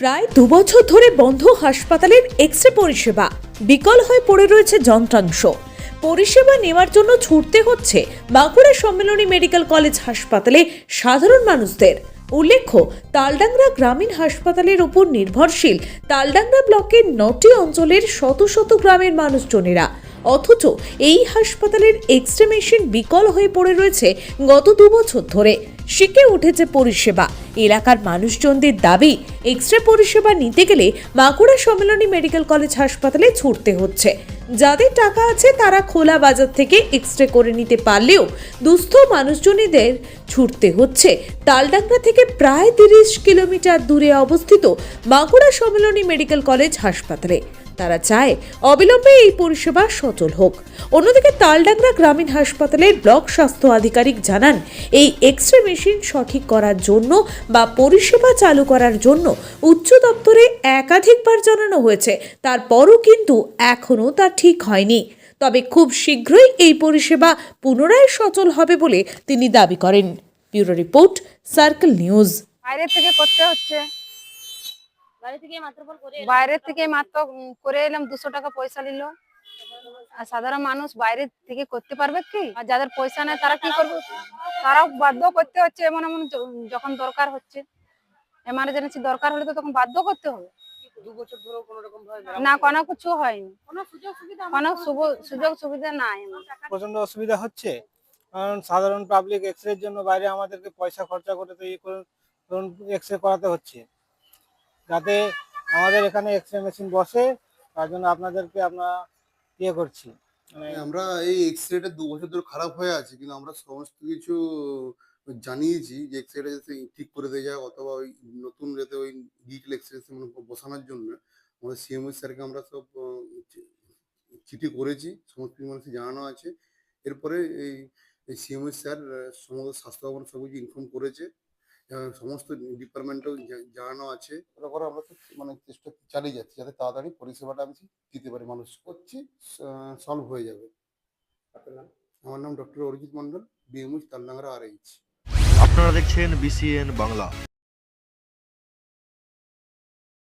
প্রায় দুবছর ধরে বন্ধ হাসপাতালের এক্স রে পরিষেবা। বিকল হয়ে পড়ে রয়েছে যন্ত্রাংশ। পরিষেবা নেওয়ার জন্য ছুটতে হচ্ছে বাঁকুড়া সম্মেলনী মেডিকেল কলেজ হাসপাতালে সাধারণ মানুষদের। উল্লেখ্য, তালডাংরা গ্রামীণ হাসপাতালের উপর নির্ভরশীল তালডাংরা ব্লকের নটি অঞ্চলের শত শত গ্রামের মানুষজনেরা। অথচ এই হাসপাতালের এক্স রে মেশিন বিকল হয়ে পড়ে রয়েছে গত দু বছর ধরে। শিখে উঠেছে পরিষেবা। এলাকার মানুষজনদের দাবি এক্স রে পরিষেবা নিতে গেলে বাঁকুড়া সম্মেলনী মেডিকেল কলেজ হাসপাতালে ছুটতে হচ্ছে। যাদের টাকা আছে তারা খোলা বাজার থেকে এক্স রে করে নিতে পারলেও দুস্থ মানুষজনীদের ছুটতে হচ্ছে। তালডাংরা থেকে প্রায় তিরিশ কিলোমিটার দূরে অবস্থিত বাঁকুড়া সম্মেলনী মেডিকেল কলেজ হাসপাতালে। তারা চায় অবিলম্বে এই পরিষেবা সচল হোক। অন্যদিকে তালডাংরা গ্রামীণ হাসপাতালের ব্লক স্বাস্থ্য আধিকারিক জানান, এই এক্স রে মেশিন সঠিক করার জন্য বা পরিষেবা চালু করার জন্য উচ্চ দপ্তরে একাধিকবার জানানো হয়েছে, তারপরও কিন্তু এখনও তা ঠিক হয়নি। তবে খুব শীঘ্রই এই পরিষেবা পুনরায় সচল হবে বলে তিনি দাবি করেন। Bureau report, circle news. বাইরে থেকে করতে হচ্ছে বাড়ি থেকে মাত্র ফল করে বাইরে থেকে মাত্র করে এলাম দুশো টাকা পয়সা নিল। আর সাধারণ মানুষ বাইরে থেকে করতে পারবে কি? আর যাদের পয়সা নেই তারা কি করবে? তারাও বাধ্য করতে হচ্ছে এমন এমন যখন দরকার হচ্ছে। এমার্জেন্সি দরকার হলে তো তখন বাধ্য করতে হবে। না কোনো কিছু হয়নি। কোনো সুযোগ সুবিধা নাই। প্রচণ্ড অসুবিধা হচ্ছে। কারণ সাধারণ পাবলিক এক্স রের জন্য বাইরে আমাদেরকে পয়সা খরচা করে তো ইয়ে করে এক্স রে করাতে হচ্ছে। যাতে আমাদের এখানে এক্স রে মেশিন বসে, তার জন্য আপনাদেরকে আমরা ইয়ে করছি। মানে আমরা এই এক্স রেটা দু বছর ধরে খারাপ হয়ে আছে, কিন্তু আমরা সমস্ত কিছু জানিয়েছি যে এক্স রেটা যাতে ঠিক করে দেওয়া যায়, অথবা ওই নতুন যাতে ওই ডিজিটাল এক্স রে বসানোর জন্য আমাদের সিএমও স্যারকে আমরা সব চিঠি করেছি, সমস্ত মানুষকে জানানো আছে। এরপরে এই সিএমও স্যার সমস্ত স্বাস্থ্য ভবন সব কিছু ইনফর্ম করেছে। সমস্ত ডিপার্টমেন্টেও জানানো আছে। তারপরে আমরা তো মানে চেষ্টা চালিয়ে যাচ্ছি যাতে তাড়াতাড়ি পরিষেবাটা আমি দিতে পারি। মানুষ করছি সলভ হয়ে যাবে। আমার নাম doctor Arijit Mondal BMS Talnagra R H আপনারা দেখছেন বিসিএন বাংলা